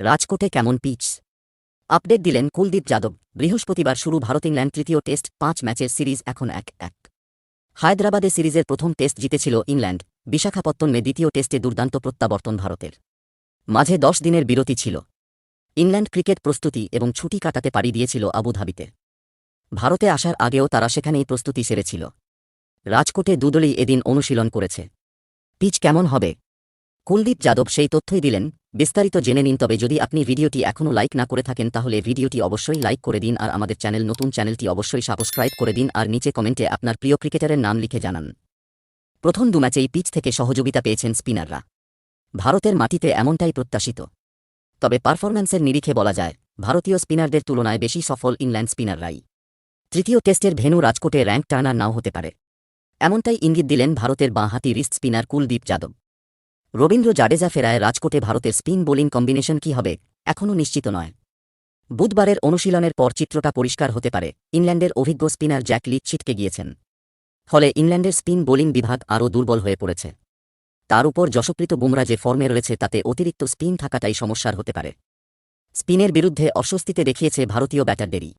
রাজকোটে কেমন pitch? Update দিলেন কুলদীপ যাদব। বৃহস্পতিবার শুরু ভারত ইংল্যান্ড তৃতীয় টেস্ট, পাঁচ ম্যাচের সিরিজ এখন এক এক। হায়দ্রাবাদে সিরিজের প্রথম টেস্ট জিতেছিল ইংল্যান্ড। বিশাখাপত্তনমে দ্বিতীয় টেস্টে দুর্দান্ত প্রত্যাবর্তন ভারতের। মাঝে দশ দিনের বিরতি ছিল। ইংল্যান্ড ক্রিকেট প্রস্তুতি এবং ছুটি কাটাতে পারি দিয়েছিল আবুধাবিতে। ভারতে আসার আগেও তারা সেখানেই প্রস্তুতি সেরেছিল। রাজকোটে দুদলই এদিন অনুশীলন করেছে। পিচ কেমন হবে? কুলদীপ যাদব সেই তথ্যই দিলেন বিস্তারিত জেনে নিন। তবে যদি আপনি ভিডিওটি এখনও লাইক না করে থাকেন, তাহলে ভিডিওটি অবশ্যই লাইক করে দিন আর আমাদের চ্যানেল, নতুন চ্যানেলটি অবশ্যই সাবস্ক্রাইব করে দিন আর নিচে কমেন্টে আপনার প্রিয় ক্রিকেটারের নাম লিখে জানান। প্রথম দু ম্যাচেই পিচ থেকে সহযোগিতা পেয়েছেন স্পিনাররা। ভারতের মাটিতে এমনটাই প্রত্যাশিত। তবে পারফরম্যান্সের নিরিখে বলা যায়, ভারতীয় স্পিনারদের তুলনায় বেশি সফল ইংল্যান্ড স্পিনাররাই। তৃতীয় টেস্টের ভেন্যু রাজকোটে র্যাঙ্ক টার্নার নাও হতে পারে। এমনটাই ইঙ্গিত দিলেন ভারতের বাঁহাতি রিস্ট স্পিনার কুলদীপ যাদব। রবীন্দ্র জাডেজা ফেরায় রাজকোটে ভারতের স্পিন বোলিং কম্বিনেশন কি হবে, এখনও নিশ্চিত নয়। বুধবারের অনুশীলনের পর চিত্রটা পরিষ্কার হতে পারে, ইংল্যান্ডের অভিজ্ঞ স্পিনার জ্যাক লিচ ছিটকে গিয়েছেন। ফলে ইংল্যান্ডের স্পিন বোলিং বিভাগ আরও দুর্বল হয়ে পড়েছে। তার উপর যশপ্রীত বুমরা যে ফর্মে রয়েছে তাতে অতিরিক্ত স্পিন থাকাটাই সমস্যার হতে পারে। স্পিনের বিরুদ্ধে অস্বস্তিতে দেখিয়েছে ভারতীয় ব্যাটারদেরই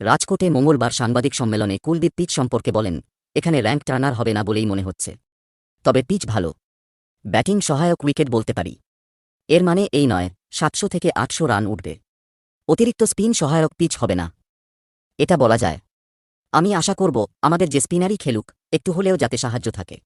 রাজকোটে মঙ্গলবার সাংবাদিক সম্মেলনে কুলদীপ পিচ সম্পর্কে বলেন, এখানে র্যাঙ্ক টার্নার হবে না বলেই মনে হচ্ছে। তবে পিচ ভালো। ব্যাটিং সহায়ক উইকেট বলতে পারি। এর মানে এই নয়, সাতশো থেকে আটশো রান উঠবে। অতিরিক্ত স্পিন সহায়ক পিচ হবে না। এটা বলা যায়। আমি আশা করব, আমাদের যে স্পিনারই খেলুক, একটু হলেও যাতে সাহায্য থাকে।